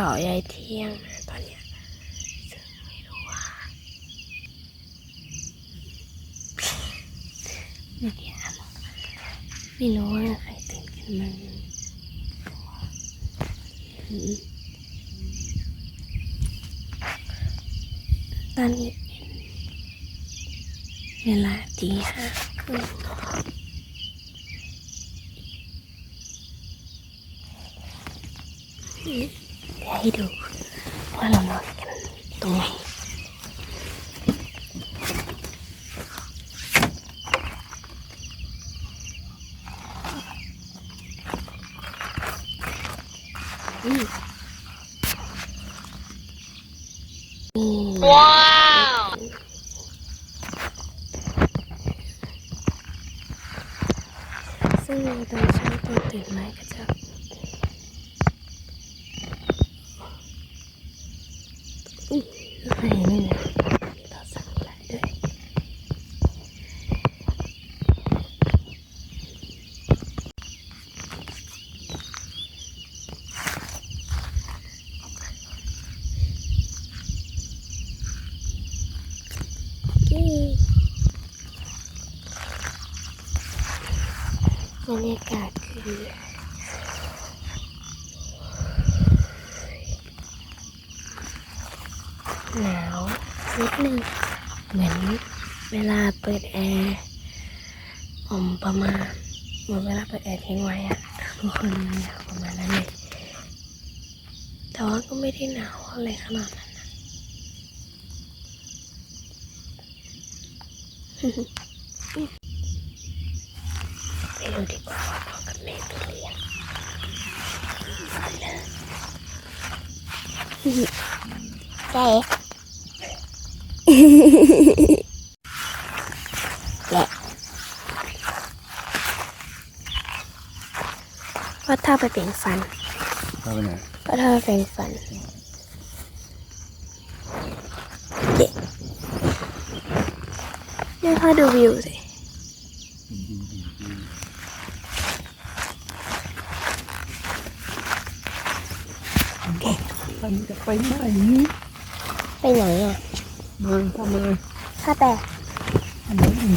เขาใหญ่เที่ยงนะตอนเนี้ยซึ่งไม่รู้ว่าเมื่อกี้อะไม่รู้ว่าใครตื่นกันมั้งตอนนี้เป็นเวลาตีห้าครึ่งเดี๋ยว ให้ดูว่าเรานอนกันตรงไหนอืมนี่ว้าวซึ่งตอนเช้าตัวตื่นมาก็จะอุ้ยอะไร นี่นะมีต่อสั่งอะไรด้วย เย้บรรยากาศคือหนาวนิดนึงเหมือนเวลาเปิดแอร์อมประมาณเหมือนเวลาเปิดแอร์ ทิ้งไว้อะทุกคนมันหนาวประมาณนั้นเลยแต่ว่าก็ไม่ได้หนาวอะไรขนาดนั้นนะไปดูดีกว่าว่าพ่อกับแม่ไปเรียนใช่แห ว่าถ้าไปเป็นฟันเข้าไปไหนว่าถ้าไปเป็นฟันเด็กเนี่ยพ่อดูวิวสิมันจะไปไหนไปไหนอะมาทำอะไรข้าแต่ทำอะไรอยู่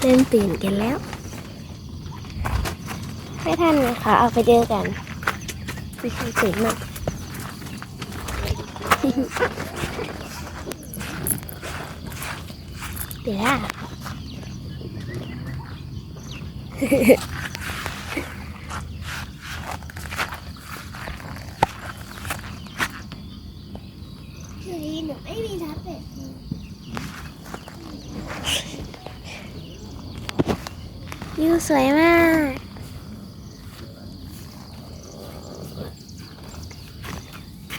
เริ่มตื่นกันแล้ว ไม่ทันเลยค่ะเอาไปเจอกันไม่ใช่ตื่นมากเดี๋ยวอะเฮ้ยหนูไม่มีแท็บเล็ตวิวสวยมาก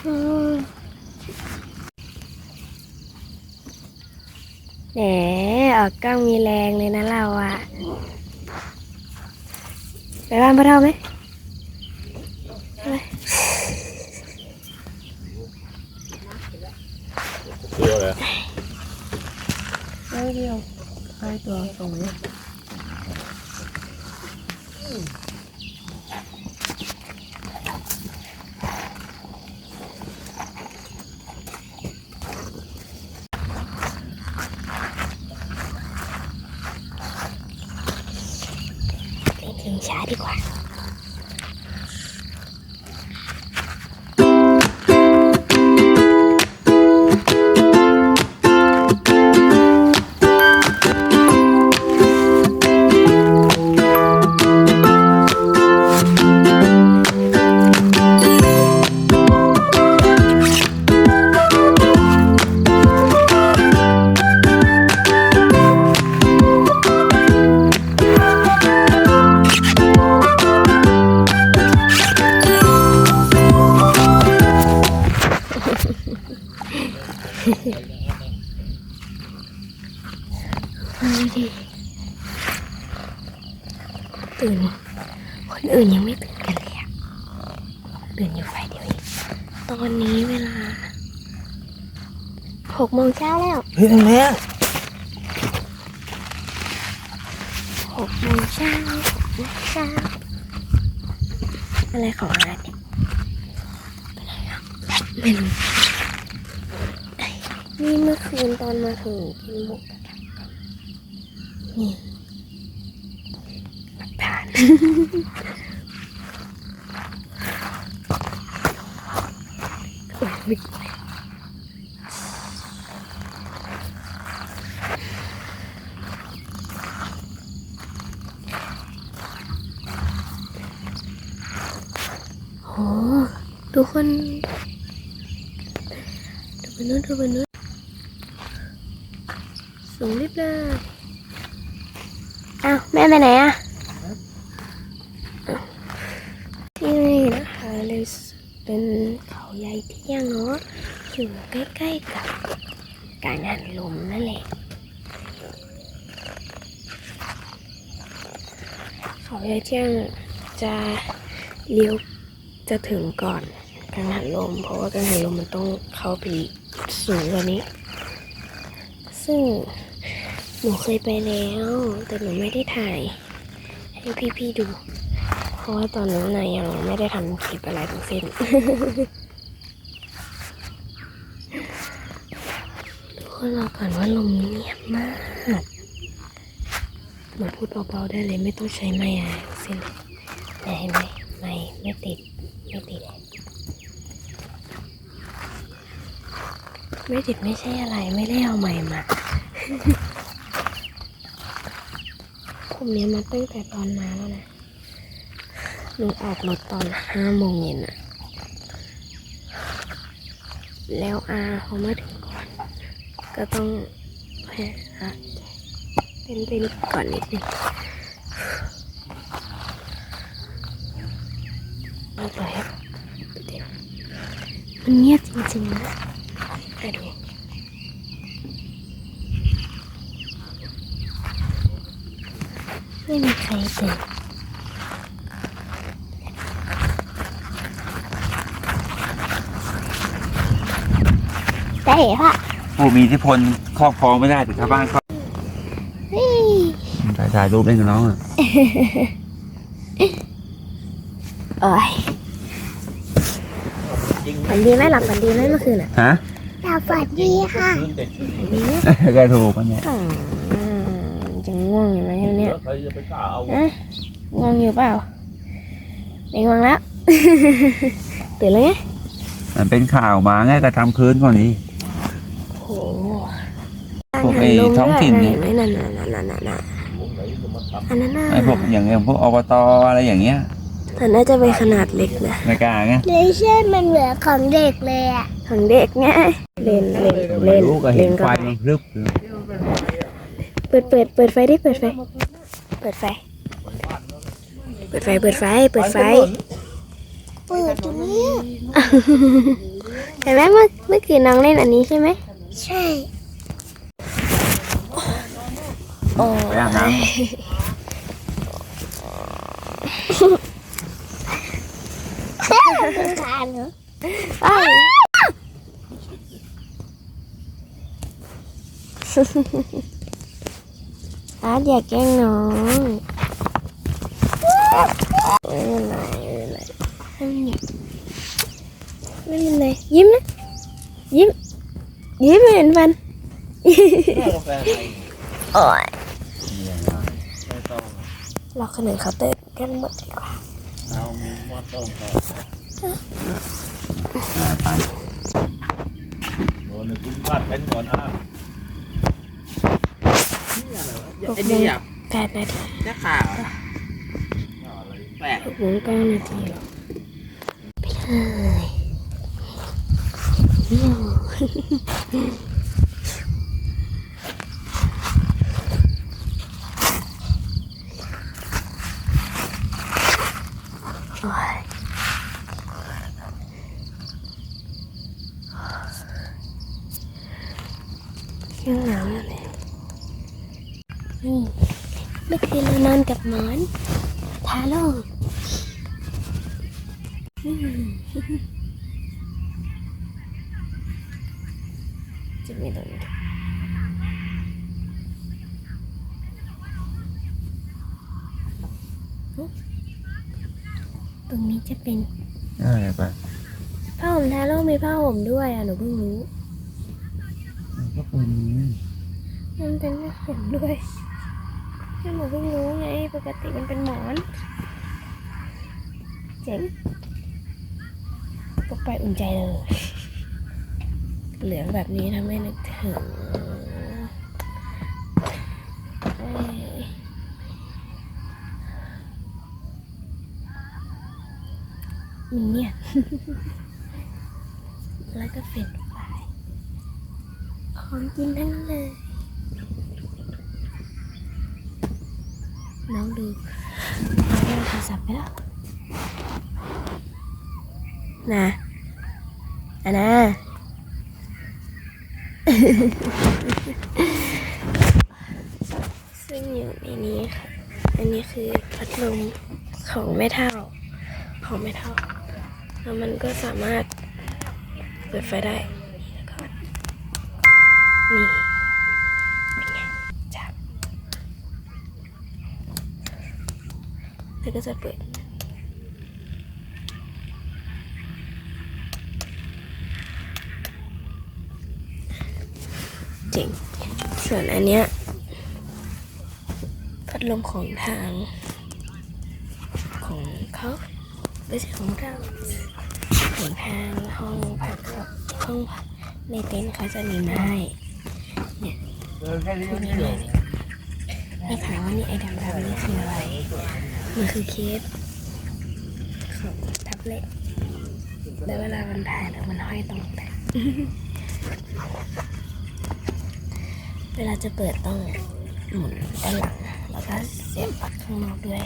อืมแหม ออกกล้องมีแรงเลยนะเราอะไปบ้านพ่อเท่าไหมไปเดียวเลยเดียวใช่ตัวตรงนี้ไป ถึงช้ ตื่น คนอื่นยังไม่ตื่นกันเลยอะตื่นอยู่ฝ่ายเดียวเองตอนนี้เวลาหกโมงเช้าแล้วเฮ้ยทำไมอะหกโมงเช้าหกโมงเช้าอะไรของอะไรเนี่ยเป็นอะไรอะไม่รู้ เมื่อคืนตอนมาถึงกินหมูกระทะกันนี่หลักฐานโอ้ยไม่กินเลยโอ้ทุกคนดูไปนู้นดูไปนู้น เลยอ้าวแม่ไปไหนอะที่นี่นะคะเลยเป็นเขาใหญ่เที่ยงเนาะอยู่ใกล้ๆกับการหันลมนั่นแหละเขาใหญ่เที่ยงจะเลี้ยวจะถึงก่อนกังหันลม เพราะว่ากังหันลมมันต้องเข้าไปสูงกว่านี้ ซึ่ง หนูเคยไปแล้ว แต่หนูไม่ได้ถ่ายให้พี่ๆดู เพราะว่าตอนนั้นนายยังไม่ได้ทำคลิปอะไรทั้งสิ้นทุกคนราก่อนว่าลมเงียบมากหนูพูดเบาๆได้เลยไม่ต้องใช้ไม้อะไรสิ้นแต่เห็นไหมไม่ไม่ติดไม่ติดไม่ติดไม่ใช่อะไรไม่ได้เอาใหม่มา ผมเนี้ยมาตั้งแต่ตอนมาแล้วนะหนูออกรถตอนห้าโมงเย็นอะแล้วอาเขามาถึงก่อน ก็ต้องให้เป็นเป็นก่อนนิดนึงเรียบร้อยอะเดี๋ยวมันเงียบจริงๆนะให้ดู ไม่มีใครตื่นได้เหรอค่ะผู้มีอิทธิพลครอบครองไม่ได้แต่ชาวบ้านก็เฮ้ยถ่ายถ่ายรูปเล่นกับน้องอะโอ้ยฝันดีไหมหลับฝันดีไหมเมื่อคืนอะฮะ หลับฝันดีค่ะ ฝันดีไหม ก็ถูกมันเนี่ย อืมจะ ง่วงอยู่ไหมเนี่ยใครจะไปกล้าเอาอะง่วงอยู่เปล่าไม่ง่วงแล้ว ตื่นเลยไงมันเป็นข่าวมาไงก็ทำคืนก่อนนี้โหพวกไอ้ท้องถิ่นเนี่ยเห็นไหมนั่นนั่นนั่นนั่นนั่นอันนั้นน่ะไอ้พวกอย่างเงี้ยพวกอบตอะไรอย่างเงี้ยแต่น่าจะเป็นขนาดเล็กนะไม่กล้าไงไม่ใช่มันเหลือของเด็กเลยอะของเด็กไงเล่นเล่นไม่เล่นรู้ก็เห็เล่นนไฟก็มันพลึบ เปิดเปิดเปิดไฟดิเปิดไฟ เปิดไฟ เปิดไฟ เปิดไฟ เปิดไฟ เปิดตรงนี้เห็นไหมเมื่อเมื่อคืนน้องเล่นอันนี้ใช่ไหม ใช่โอ้ไปอาบน้ทานเหรออ้าวอาร์ตอย่าแกล้งน้องไม่เป็นไรไม่เป็นไรไม่เป็นไรไม่เป็นไรยิ้มนะ ยิ้ม ยิ้มไม่เห็นฟันโอ้ยเราคนอื่นเขาเต้นกันหมดดีกว่าำไปโดนคุณพลาดเป็นก่อนอะ หกโมงแปดนาทีจะข่าวแปลกหกโมงเก้านาทีหรอไปเลยโอ้ยยังหนาวอยู่เลย นี่เมื่อคืนเรานอนกับหมอนทาโร่อืมจะมีตรงนี้ตรงนี้จะเป็นอะไรไปผ้าห่มทาโร่มีผ้าห่มด้วยอะหนูเพิ่งรู้ ก็เป็นมันเป็นผ้าห่มด้วยที่ หนูเพิ่งรู้ไง ปกติมันเป็นหมอน เจ๋งพกไปอุ่นใจเลย เหลืองแบบนี้ทำให้นึกถึงมินเนี่ย แล้วก็เฟรนช์ฟรายของกินทั้งเลย น้องดูน้องเล่นโทรศัพท์ไปแล้วนะอันนะซึ่งอยู่ในนี้ค่ะ อันนี้คือพัดลมของไม่เท่า ของไม่เท่า แล้วมันก็สามารถเปิดไฟได้ นี่ไงจับ แล้วก็จะเปิดเจ๋งส่วนอันเนี้ยพัดลมของทาง ของเขาไม่ใช่ของเราของทางห้องพักเขาห้องพักในเต็นท์เขาจะมีมาให้เออแค่นี้มีมาให้แล้วถามว่านี่ไอ้ดำๆนี่คืออะไร มันคือเคสของแท็บเล็ตแล้วเวลามันถ่ายแล้วมันห้อยตรงแต่เวลาจะเปิดต้องหมุนด้านหลัง แล้วก็เสียบปลั๊กข้างนอกด้วย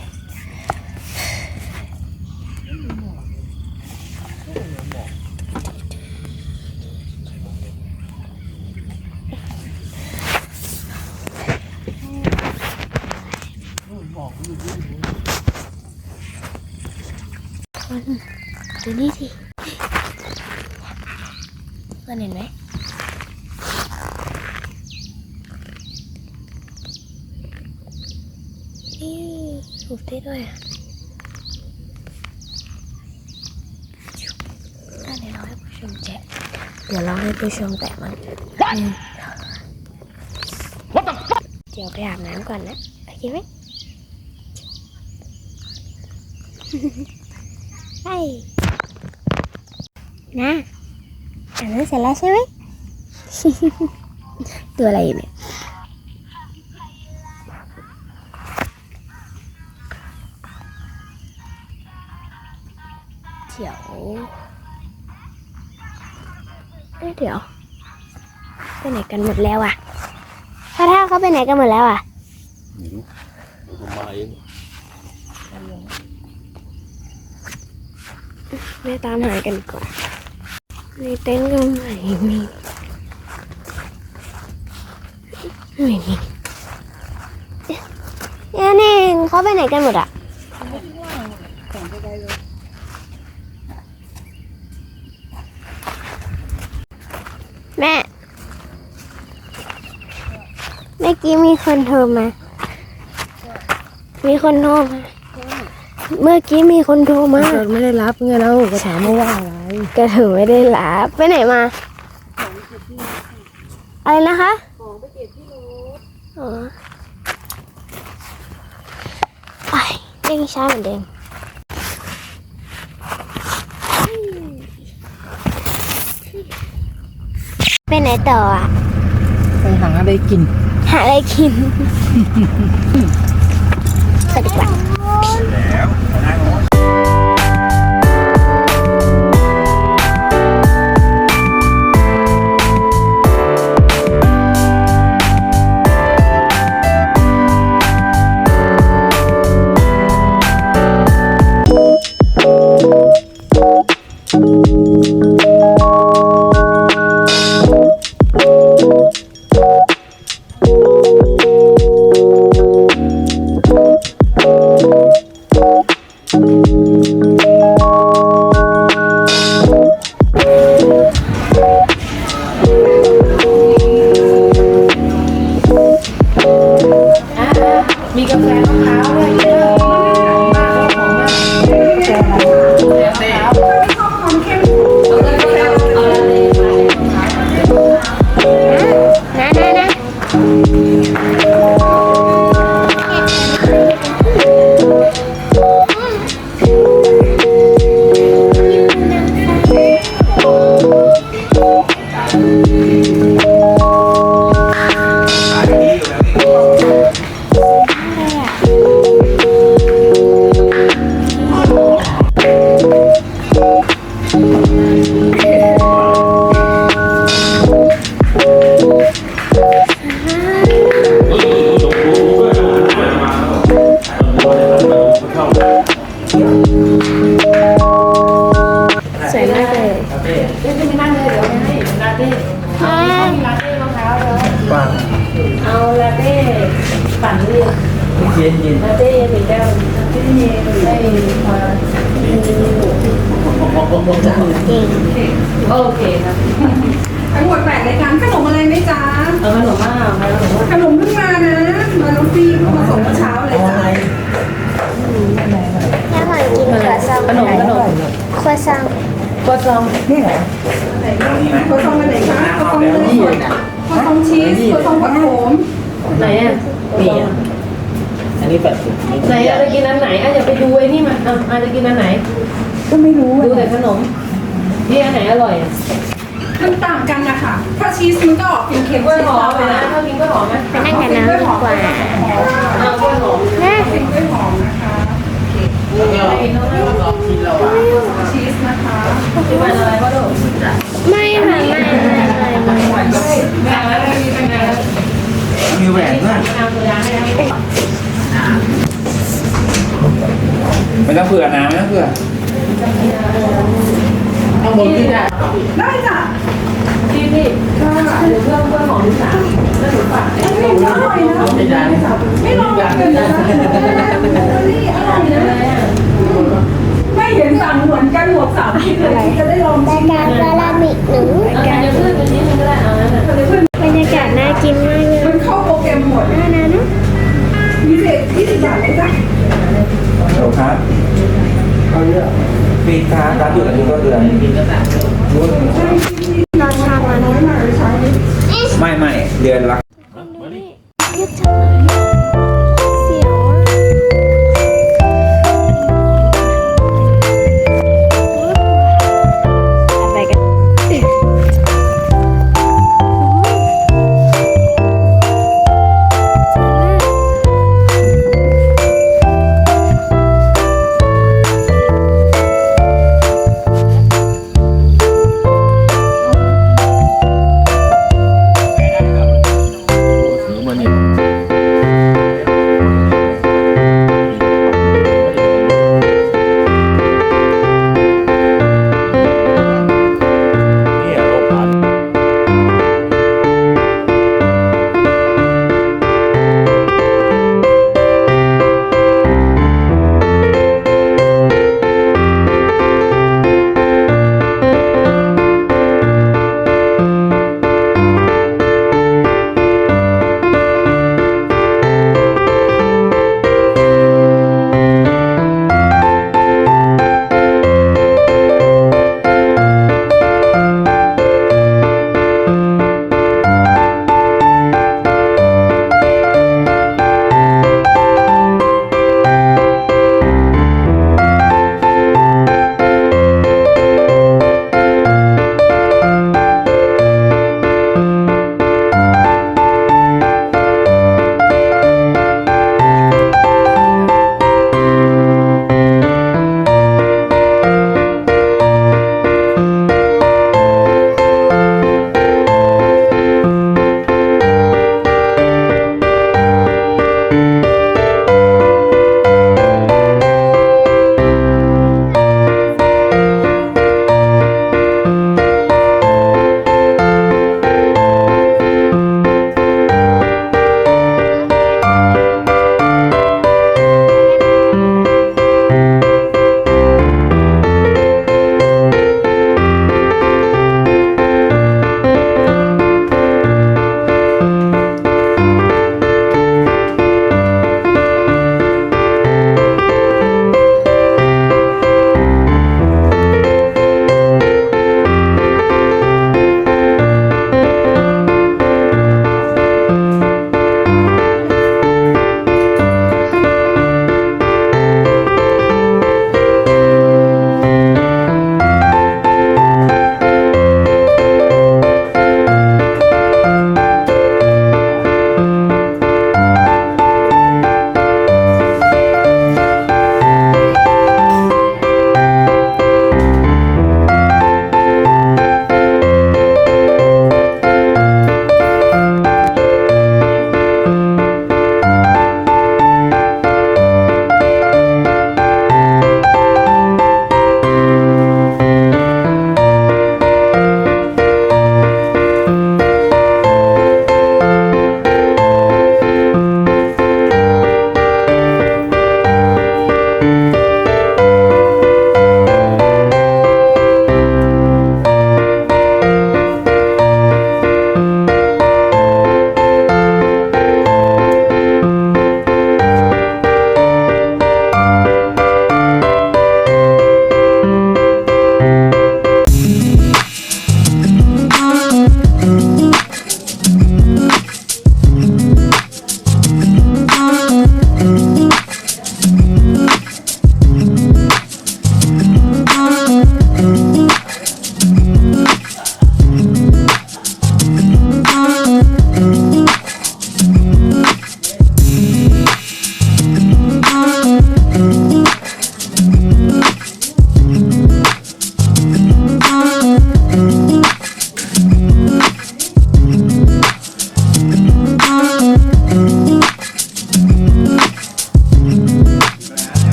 คนดูนี่สิเพื่อนเห็นไหมนี่ถูกได้ด้วยอะอะเดี๋ยวเราให้ผู้ชมแจกเดี๋ยวเราให้ผู้ชมแตะมันเดี๋ยวไปอาบน้ำก่อนนะ โอเคไหม ใช่นะอ่านหนัง เสร็จแล้วใช่ไหม ตัวอะไรอยู่เนี่ยเดี๋ยวเอ้ยเดี๋ยว ไปไหนกันหมดแล้วอะถ้าถ้าเขาไปไหนกันหมดแล้วอะไม่รู้เดี๋ยวผมมาเองไปตามหากันดีกว่า ในเต็นท์ก็ไม่มีไม่มีเอ๊ะนี่เขาไปไหนกันหมดอะแม่เมื่อกี้มีคนโทรมา มีคนโทรมา เมื่อกี้มีคนโทรมาเราไม่ได้รับไงเราก็ถามมาว่าอะไรก็ถึงไม่ได้รับไปไหนมาอะไรนะคะของไปเก็บที่รถอ๋อไปเร่งช้าเหมือนเดิมไปไหนต่ออะ ไปหาอะไรกิน หาอะไรกิน สวัสดีกว่า เอาลาเต้ปั่นเรียเย็นเย็นลาเต้เย็นอีกแก้วลาเต้เย็นได้มาโอเคครับทั้งหมดแปดรายการขนมอะไรไหมจ๊ะเอาขนมมากเอขนมมากขนมเพิ่งมานะ มาน้องฟี่เพิ่งมาส่งเมื่อเช้าเลยจ้ะถ้าหอยกินครัวซองขนมขนมครัวซองกวดซองนี่เหรอไหนบ้างครัวซองอันไหนคะครัวซองเนยสดครัวซ องชีสครัวซองผักโขมไหนอะมีอะอันนี้แปดสิบไหนอะจะกินอันไหนอะอย่าไปดูไอ้นี่มาอะอะจะกินอันไหน ก็ไม่รู้ดูอะแต่ขนมนี่อันไหนอร่อยอะมันต่างกันนะคะถ้าชีสมันก็ออกเป็นเค็มกล้วยหอมนะถ้ากินกล้วยหอมไหมไปนั่งกับน้ำดีกว่าเอากล้วยหอมนะเป็นกล้วยหอมนะคะชีสนะคะที่มันอะไรก็ดูไม่ค่ะไม่ไม่ไม่ไม่ไม่เอาแล้วมีเป็นไงแล้วมีแหวนด้วยเอาตัวอย่างให้นะไม่ต้องเผื่อนะไม่ต้องเผื่อเอาหมดที่ได้ได้จ้ะพี่พี่หนูเพิ่มกล้วยหอมสามแล้วหนูฝากอันนี้อร่อยนะไม่ลองเลยนะนี่อร่อยนะอะไรอะไม่ เห็นสั่งเหมือนกันหมดสามชิ้นเลยจะได้ลองรายการวารามิหนูเอาแต่จะเพิ่มเป็นนิดนึงก็ได้เอานั้บรรยากาศน่ากินมากเลยมันเข้าโปรแกรมหมดน่านะนะพิเศษยี่สิบบาทเลยจ้ะโหลครับเขาเยอะปีกาการหยุดอันนี้ก็เดือนรอชาวันไม่ไม่เดือนละ